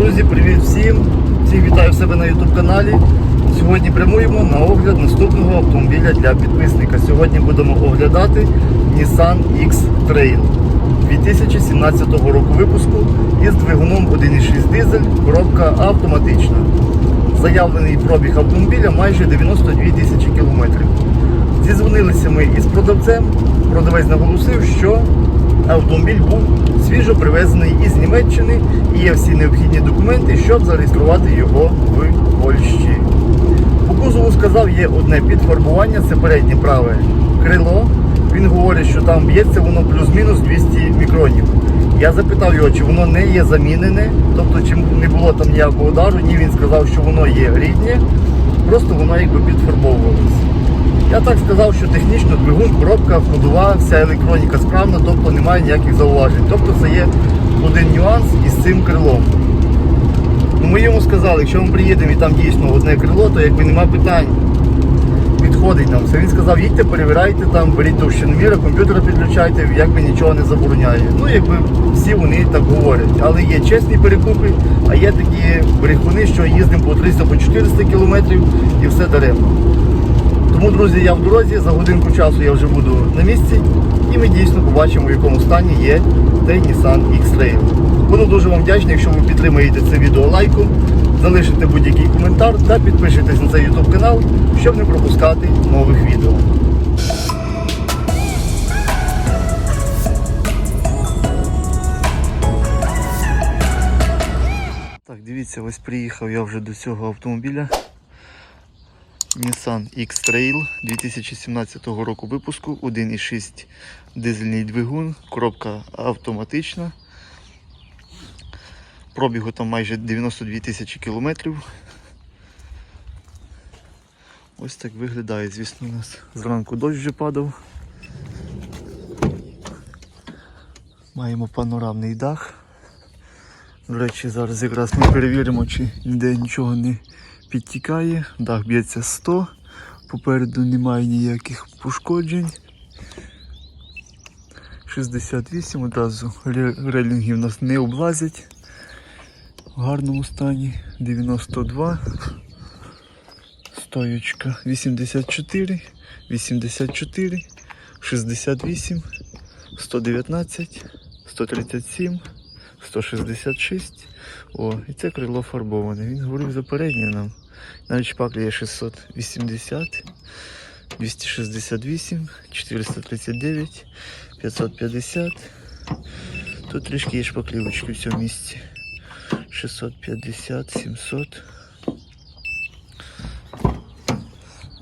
Друзі, привіт всім! Всіх вітаю себе на YouTube каналі. Сьогодні прямуємо на огляд наступного автомобіля для підписника. Сьогодні будемо оглядати Nissan X-Trail 2017 року випуску із двигуном 1.6 дизель, коробка автоматична. Заявлений пробіг автомобіля майже 92 тисячі кілометрів. Зізвонилися ми із продавцем. Продавець наголосив, що автомобіль був свіжо привезений із Німеччини і є всі необхідні документи, щоб зареєструвати його в Польщі. По кузову сказав, є одне підфарбування, це переднє праве крило. Він говорить, що там б'ється воно плюс-мінус 200 мікронів. Я запитав його, чи воно не є замінене, тобто чи не було там ніякого удару. Ні, він сказав, що воно є рідне, просто воно якби підфарбовувалося. Я так сказав, що технічно двигун, коробка, ходова, вся електроніка справна, тобто немає ніяких зауважень. Тобто це є один нюанс із цим крилом. Ну, ми йому сказали, якщо ми приїдемо і там дійсно одне крило, то якби нема питань. Підходить нам все. Він сказав, їдьте, перевіряйте там, беріть товщиноміра, комп'ютера підключайте, якби нічого не забороняє. Ну, якби всі вони так говорять. Але є чесні перекупи, а є такі брехуни, що їздимо по 300 по 400 кілометрів і все даремно. Тому, друзі, я в дорозі, за годинку часу я вже буду на місці і ми дійсно побачимо, в якому стані є цей Nissan X-Trail. Буду дуже вам вдячний, якщо ви підтримаєте це відео лайком, залишите будь-який коментар та підпишитесь на цей YouTube канал, щоб не пропускати нових відео. Так, дивіться, ось приїхав я вже до цього автомобіля. Nissan X-Trail 2017 року випуску, 1,6 дизельний двигун, коробка автоматична. Пробігу там майже 92 тисячі кілометрів. Ось так виглядає, звісно, у нас зранку дощ вже падав. Маємо панорамний дах. До речі, зараз якраз ми перевіримо, чи ніде нічого не підтікає. Дах б'ється 100, попереду немає ніяких пошкоджень. 68 одразу ре- рейлінги в нас не облазять в гарному стані. 92. Стоючка 84, 84, 68, 119, 137, 166. О, і це крило фарбоване. Він говорив за переднє нам. Навіть шпаклі є 680, 268, 439, 550. Тут трішки є шпаклівочки в цьому місці. 650, 700.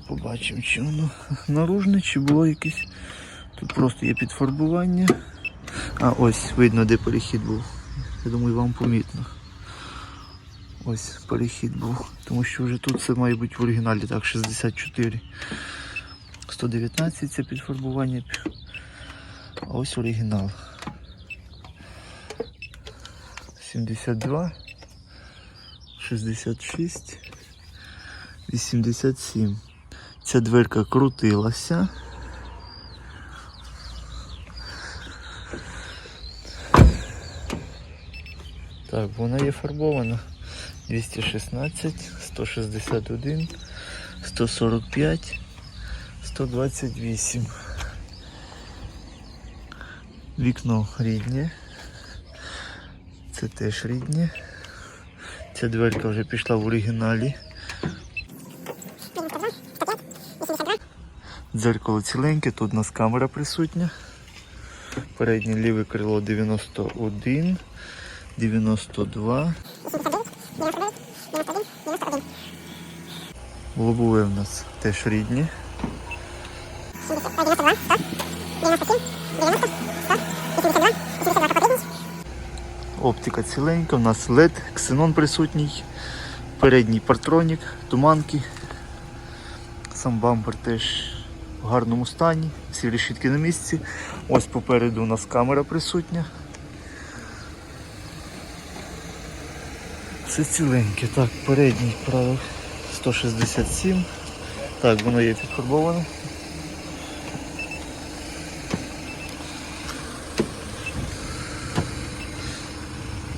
Побачимо, чи воно наружне, чи було якесь. Тут просто є підфарбування. А ось видно, де перехід був. Я думаю, вам помітно. Ось перехід був. Тому що вже тут це має бути в оригіналі. Так, 64. 119 це підфарбування. А ось оригінал. 72. 66. 87. Ця дверка крутилася. Так, вона є фарбована. 216, 161, 145, 128. Вікно рідне. Це теж рідне. Ця дверка вже пішла в оригіналі. Дзеркало ціленьке, тут у нас камера присутня. Переднє ліве крило 91, 92. Лобове в нас теж рідні. Оптика ціленька, у нас LED, ксенон присутній, передній партронік, туманки. Сам бампер теж в гарному стані, всі решітки на місці. Ось попереду у нас камера присутня. Все ціленьке. Так, передній правий 167. Так, воно є підфарбоване.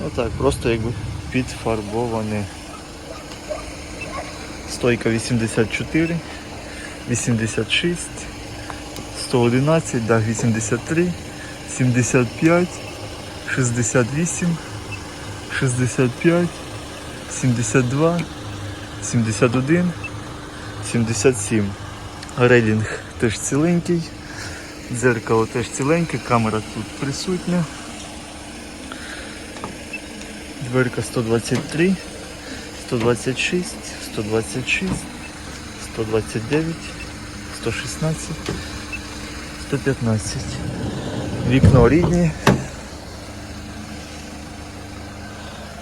Отак, просто якби підфарбоване. Стойка 84, 86, 111, дах 83, 75, 68, 65, 72, 71, 77. Рейлінг теж ціленький. Дзеркало теж ціленьке, камера тут присутня. Дверка 123, 126, 126, 129, 116, 115. Вікно рідні.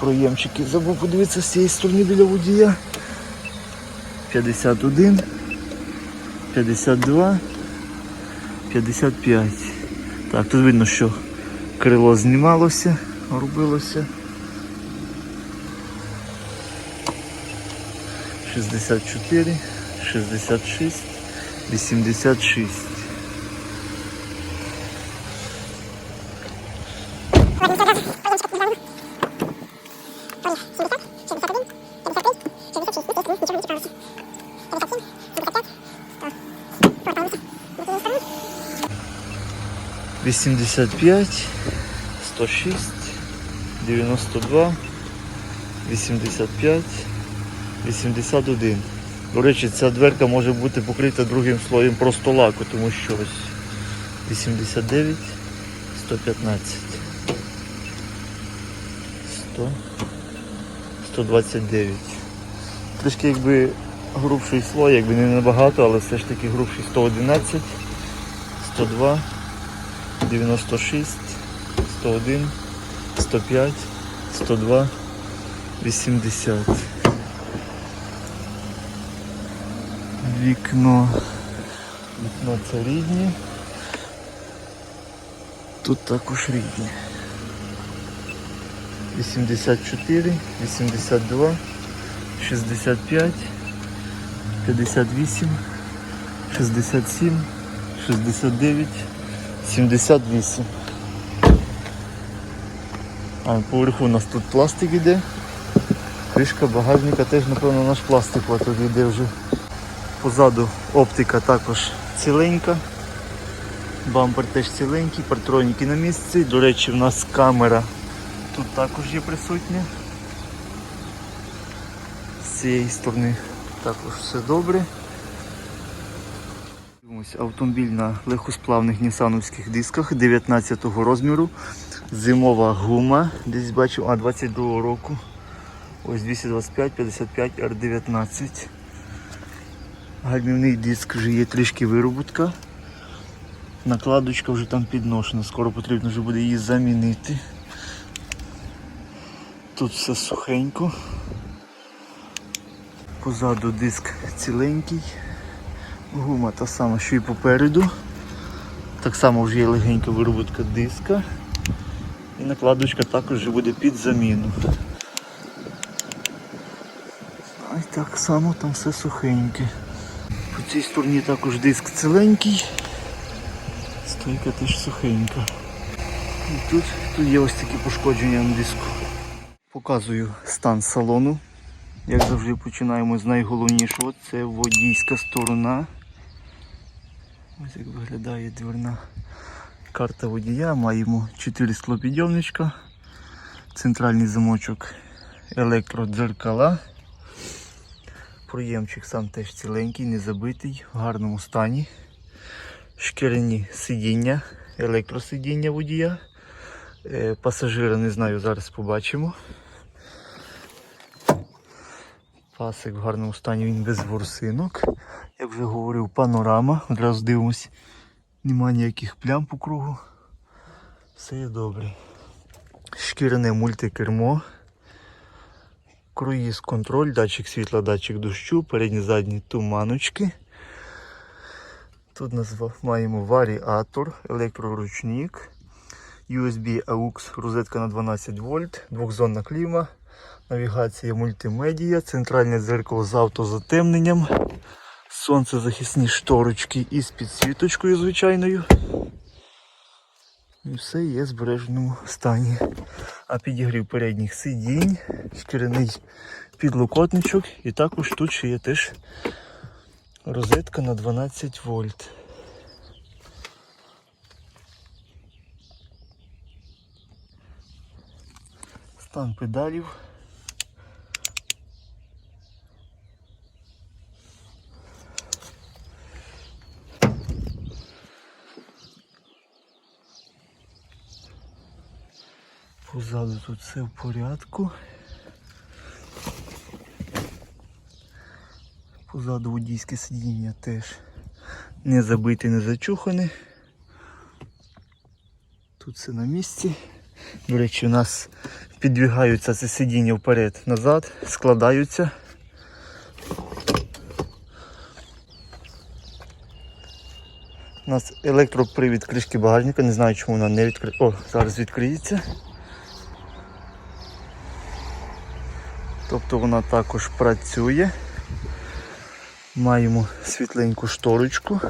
проємчики. Забув подивитися з цієї сторони біля водія. 51, 52, 55. Так, тут видно, що крило знімалося, робилося. 64, 66, 86. Thank you. 85, 106, 92, 85, 81. До речі, ця дверка може бути покрита другим слоєм просто лаку, тому що ось 89, 115, 100, 129. Трішки якби грубший слой, якби не набагато, але все ж таки грубший 111, 102. 96, 101, 105, 102, 80. Вікно. Вікно це рідні. Тут також рідні. 84, 82, 65, 58, 67, 69, 78. А поверху у нас тут пластик іде. Кришка багажника теж, напевно, наш пластик тут іде вже. Позаду оптика також ціленька. Бампер теж ціленький, партроніки на місці. До речі, в нас камера тут також є присутня. З цієї сторони також все добре. Дивимось, Автомобіль на легкосплавних нісановських дисках 19 розміру. Зимова гума, десь бачу, а 22 року. Ось 225 55 R19. Гальмівний диск вже є трішки вироботка. Накладочка вже там підношена, скоро потрібно вже буде її замінити. Тут все сухенько. Позаду диск ціленький. Гума та сама, що і попереду. Так само вже є легенька вироботка диска. І накладочка також буде під заміну. А й так само там все сухеньке. По цій стороні також диск ціленький. Стойка теж сухенька. І тут, тут є ось такі пошкодження на диску. Показую стан салону. Як завжди починаємо з найголовнішого. Це водійська сторона. Ось як виглядає дверна карта водія. Маємо 4 склопідйомничка, центральний замочок електродзеркала. Проємчик сам теж ціленький, не забитий, в гарному стані. Шкіряні сидіння, електросидіння водія. Е, Пасажира не знаю, зараз побачимо. Пасик в гарному стані, він без ворсинок. Як вже говорив, панорама. Одразу дивимось, нема ніяких плям по кругу. Все є добре. Шкіряне мультикермо. Круїз контроль, датчик світла, датчик дощу, передні задні туманочки. Тут нас маємо варіатор, електроручник, USB AUX, розетка на 12 вольт, двохзонна кліма, навігація мультимедія, центральне дзеркало з автозатемненням, сонцезахисні шторочки із підсвіточкою звичайною. І все є в збереженому стані. а підігрів передніх сидінь, шкіряний підлокотничок і також тут ще є теж розетка на 12 вольт. Стан педалів. Позаду тут все в порядку. Позаду водійське сидіння теж не забите, не зачухане. Тут все на місці. До речі, у нас підвігаються це сидіння вперед-назад, складаються. У нас електропривід кришки багажника, не знаю чому вона не відкриється. О, зараз відкриється. Тобто вона також працює. Маємо світленьку шторочку.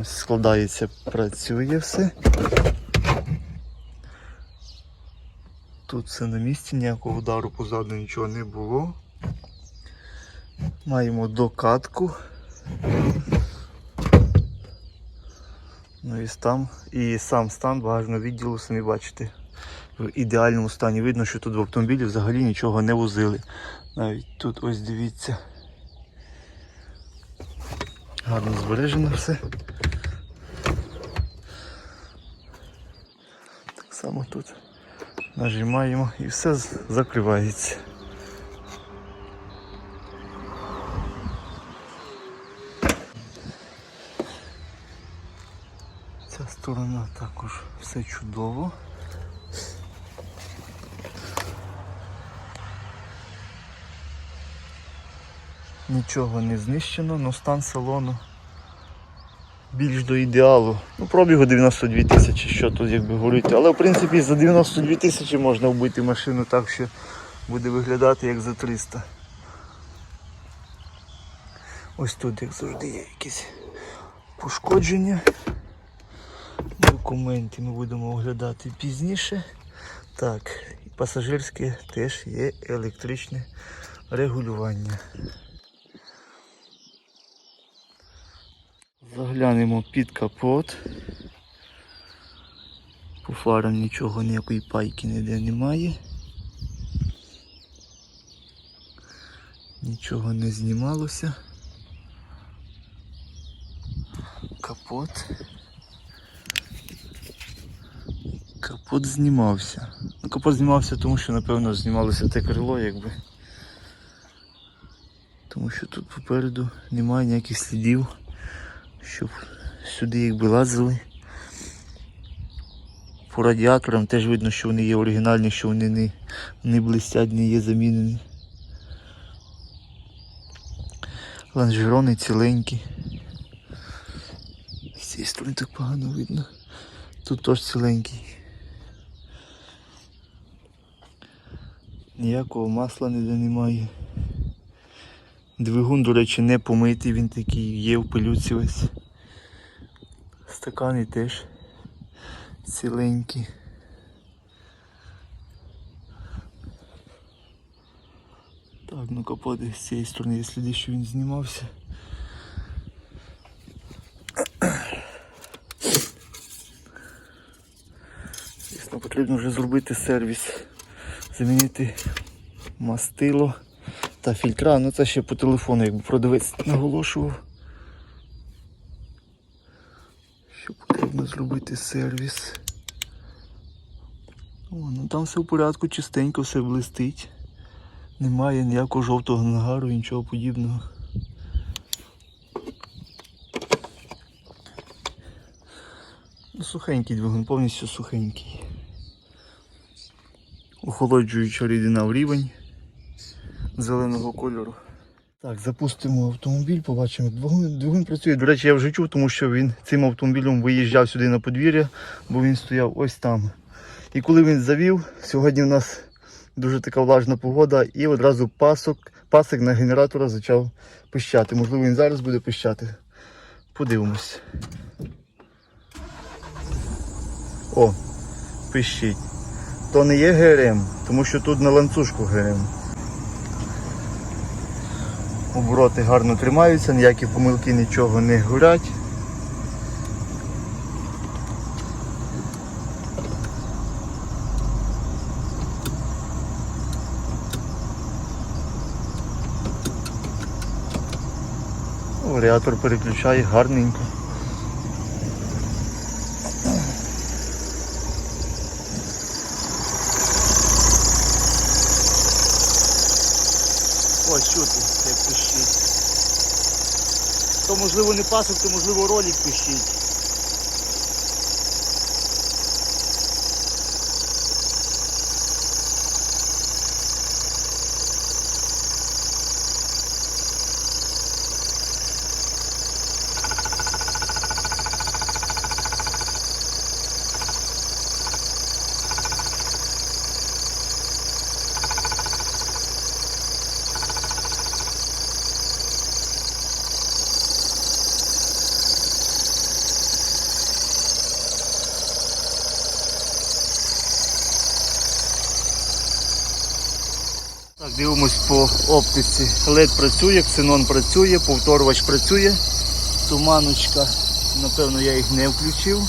Ось складається, працює все. Тут все на місці, ніякого удару позаду нічого не було. Маємо докатку. Ну і стан, і сам стан багажного відділу, самі бачите, в ідеальному стані. Видно, що тут в автомобілі взагалі нічого не возили. Навіть тут ось дивіться. Гарно збережено все. Так само тут нажимаємо і все закривається. Ця сторона також все чудово. Нічого не знищено, але стан салону більш до ідеалу. Ну, пробігу 92 тисячі, що тут якби говорити. Але в принципі за 92 тисячі можна вбити машину так, що буде виглядати як за 300. Ось тут, як завжди, є якісь пошкодження. Документи ми будемо оглядати пізніше. Так, пасажирське теж є електричне регулювання. Заглянемо під капот. По фарам нічого, ніякої пайки ніде немає. Нічого не знімалося. Капот. Капот знімався. Ну, капот знімався, тому що, напевно, знімалося те крило, якби. Тому що тут попереду немає ніяких слідів щоб сюди якби лазили. По радіаторам теж видно, що вони є оригінальні, що вони не, не блистять, не є замінені. Лонжерони ціленькі. З цієї сторони так погано видно. Тут теж ціленький. Ніякого масла ніде немає. Двигун, до речі, не помитий, він такий є в пилюці весь. Стакани теж ціленькі. Так, ну капоти з цієї сторони є сліди, що він знімався. Звісно, потрібно вже зробити сервіс, замінити мастило та фільтра, ну це ще по телефону, якби продавець наголошував. Що потрібно зробити сервіс. О, ну там все в порядку, чистенько, все блистить. Немає ніякого жовтого нагару, нічого подібного. Ну, сухенький двигун, повністю сухенький. Охолоджуюча рідина в рівень зеленого кольору. Так, запустимо автомобіль, побачимо. Двигун, двигун працює. До речі, я вже чув, тому що він цим автомобілем виїжджав сюди на подвір'я, бо він стояв ось там. І коли він завів, сьогодні у нас дуже така влажна погода, і одразу пасок, пасик на генератора почав пищати. Можливо, він зараз буде пищати. Подивимось. О, пищить. То не є ГРМ, тому що тут на ланцюжку ГРМ. Обороти гарно тримаються, ніякі помилки нічого не горять. Варіатор переключає гарненько. Ось чути, як пищить. То можливо не пасок, то можливо ролик пищить. Дивимось по оптиці. LED працює, ксенон працює, повторювач працює. Туманочка, напевно, я їх не включив.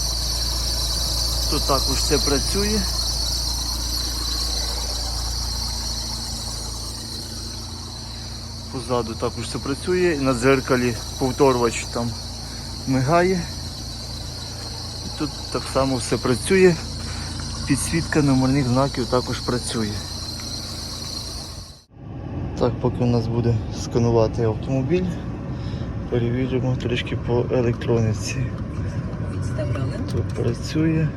Тут також все працює. Позаду також все працює. На дзеркалі повторювач там мигає. Тут так само все працює. Підсвітка номерних знаків також працює. Так, поки у нас буде сканувати автомобіль, перевіримо трішки по електроніці. Тут працює,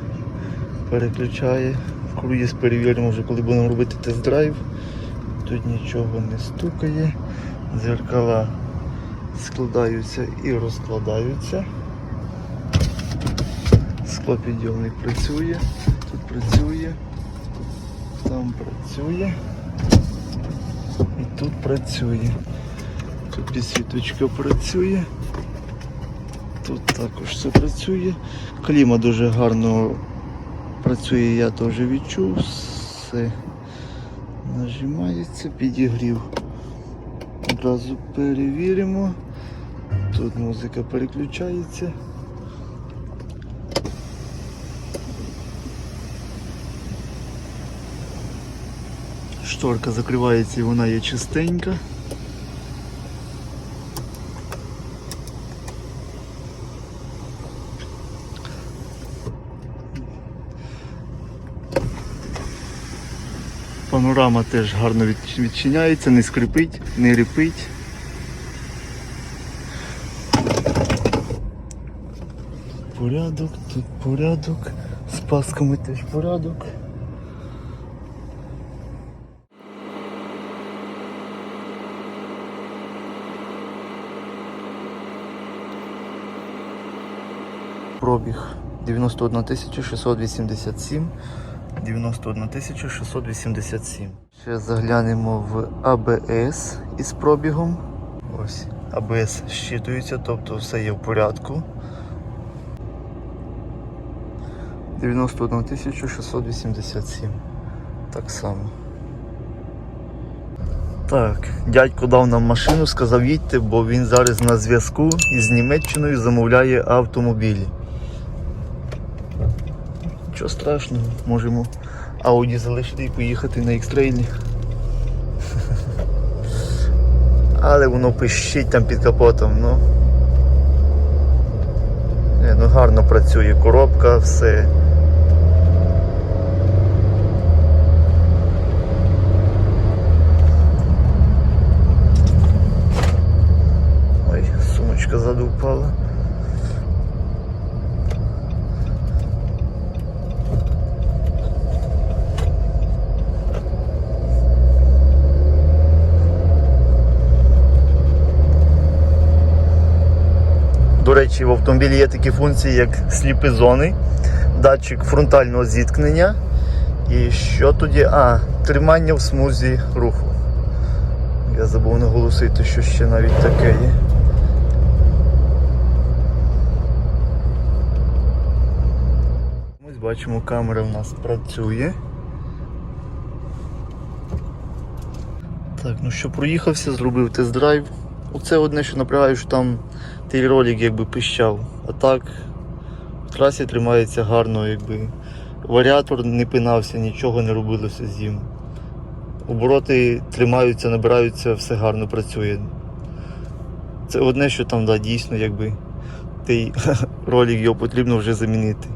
переключає. Круїз перевіримо вже, коли будемо робити тест-драйв. Тут нічого не стукає. Зеркала складаються і розкладаються. Склопідйомник працює, тут працює, там працює. Тут працює. Тут підсвіточка працює. Тут також все працює. Кліма дуже гарно працює, я теж відчув. Все нажимається, підігрів. Одразу перевіримо. Тут музика переключається. Шторка закривається і вона є чистенька. Панорама теж гарно відчиняється, не скрипить, не рипить. Порядок, тут порядок, з пасками теж порядок. Пробіг 91 687. 91 687. Ще заглянемо в АБС із пробігом. Ось, АБС щитується, тобто все є в порядку. 91 687. Так само. Так, дядько дав нам машину, сказав їдьте, бо він зараз на зв'язку із Німеччиною замовляє автомобілі. Нічого страшного, можемо Ауді залишити і поїхати на X-Trail. Але воно пищить там під капотом, ну. Не, ну гарно працює коробка, все. Ой, сумочка ззаду речі, в автомобілі є такі функції, як сліпі зони, датчик фронтального зіткнення. І що тоді? А, тримання в смузі руху. Я забув наголосити, що ще навіть таке є. Ось Бачимо, камера в нас працює. Так, ну що, проїхався, зробив тест-драйв. Оце одне, що напрягаю, що там ролик якби пищав. А так в трасі тримається гарно, якби варіатор не пинався, нічого не робилося з ним. Обороти тримаються, набираються, все гарно працює. Це одне, що там да, дійсно якби той ролик його потрібно вже замінити.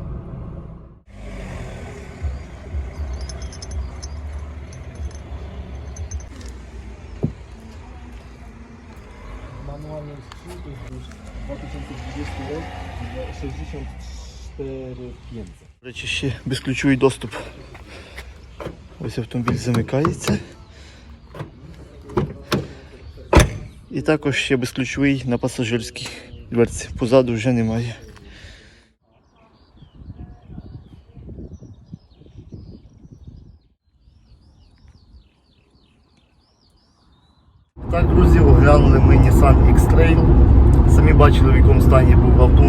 64 500. До речі, ще безключовий доступ. Ось автомобіль замикається. І також ще безключовий на пасажирській дверці. Позаду вже немає. Так, друзі, оглянули ми Nissan X-Trail. Самі бачили, в якому стані був автомобіль.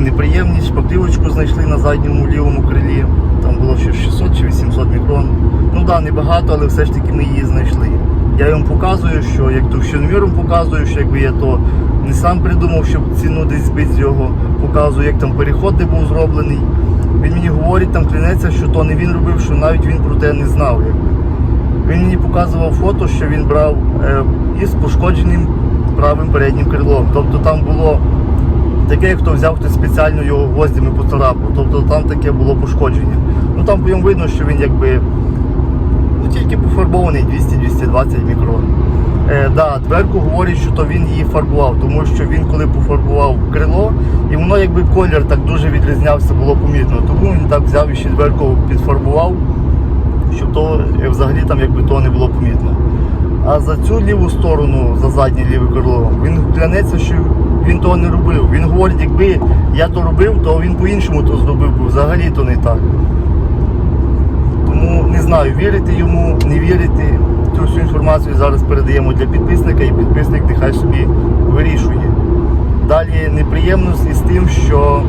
Неприємність, шпаклівочку знайшли на задньому лівому крилі. Там було ще 600 чи 800 мікрон. Ну да, небагато, але все ж таки ми її знайшли. Я їм показую, що як товщиноміром показую, що якби я то не сам придумав, щоб ціну десь збити з його. Показую, як там переход де був зроблений. Він мені говорить, там клянеться, що то не він робив, що навіть він про те не знав. Якби. Він мені показував фото, що він брав е, із пошкодженим правим переднім крилом. Тобто там було таке, як хто взяв хтось спеціально його гвоздями поцарапав. Тобто там таке було пошкодження. Ну там по видно, що він якби ну, тільки пофарбований 200-220 мікрон. Е, да, дверку говорить, що то він її фарбував, тому що він коли пофарбував крило, і воно якби колір так дуже відрізнявся, було помітно. Тому він так взяв і ще дверку підфарбував, щоб то е, взагалі там якби того не було помітно. А за цю ліву сторону, за заднє ліве крило, він клянеться, що він того не робив. Він говорить, якби я то робив, то він по-іншому то зробив, бо взагалі то не так. Тому не знаю, вірити йому, не вірити. Цю всю інформацію зараз передаємо для підписника і підписник нехай собі вирішує. Далі неприємність із тим, що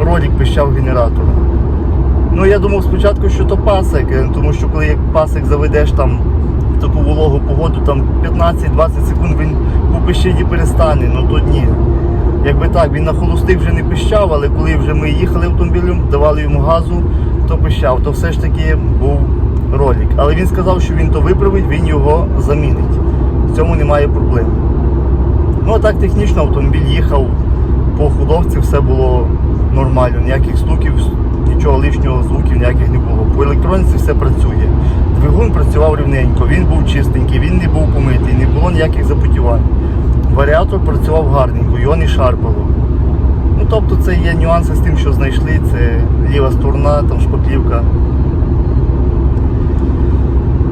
ролик пищав генератором. Ну я думав спочатку, що то пасик, е, тому що коли як пасик заведеш там в таку вологу погоду, там 15-20 секунд він по пищині перестане, ну то ні. Якби так, він на холостих вже не пищав, але коли вже ми їхали автомобілем, давали йому газу, то пищав, то все ж таки був ролик. Але він сказав, що він то виправить, він його замінить. В цьому немає проблем. Ну а так технічно автомобіль їхав по худовці, все було нормально, ніяких стуків, нічого лишнього, звуків ніяких не було. По електроніці все працює. Двигун працював рівненько, він був чистенький, він не був помитий, не було ніяких запотівань. Варіатор працював гарненько, його не шарпало. Ну тобто це є нюанси з тим, що знайшли, це ліва сторона, там шпаклівка.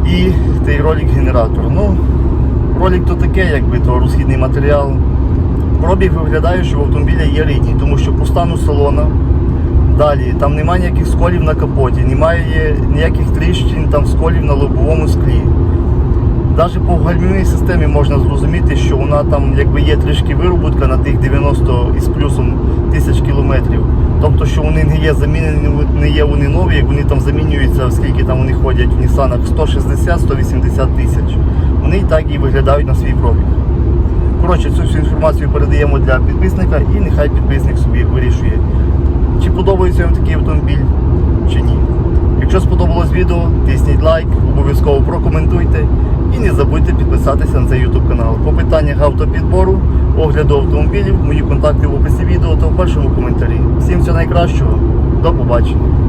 І той ролик генератор. Ну, ролик то таке, якби то розхідний матеріал. Пробіг виглядає, що в автомобіля є рідній, тому що по стану салона. Далі, там немає ніяких сколів на капоті, немає ніяких тріщин, там сколів на лобовому склі. Навіть по гальмівній системі можна зрозуміти, що вона там якби є трішки виробутка на тих 90 із плюсом тисяч кілометрів. Тобто, що вони не є замінені, не є вони нові, як вони там замінюються, оскільки там вони ходять в Нісанах 160-180 тисяч. Вони і так і виглядають на свій пробіг. Коротше, цю всю інформацію передаємо для підписника і нехай підписник собі вирішує, чи подобається вам такий автомобіль, чи ні. Якщо сподобалось відео, тисніть лайк, обов'язково прокоментуйте і не забудьте підписатися на цей YouTube канал. По питаннях автопідбору, огляду автомобілів, мої контакти в описі відео та в першому коментарі. Всім всього найкращого, до побачення.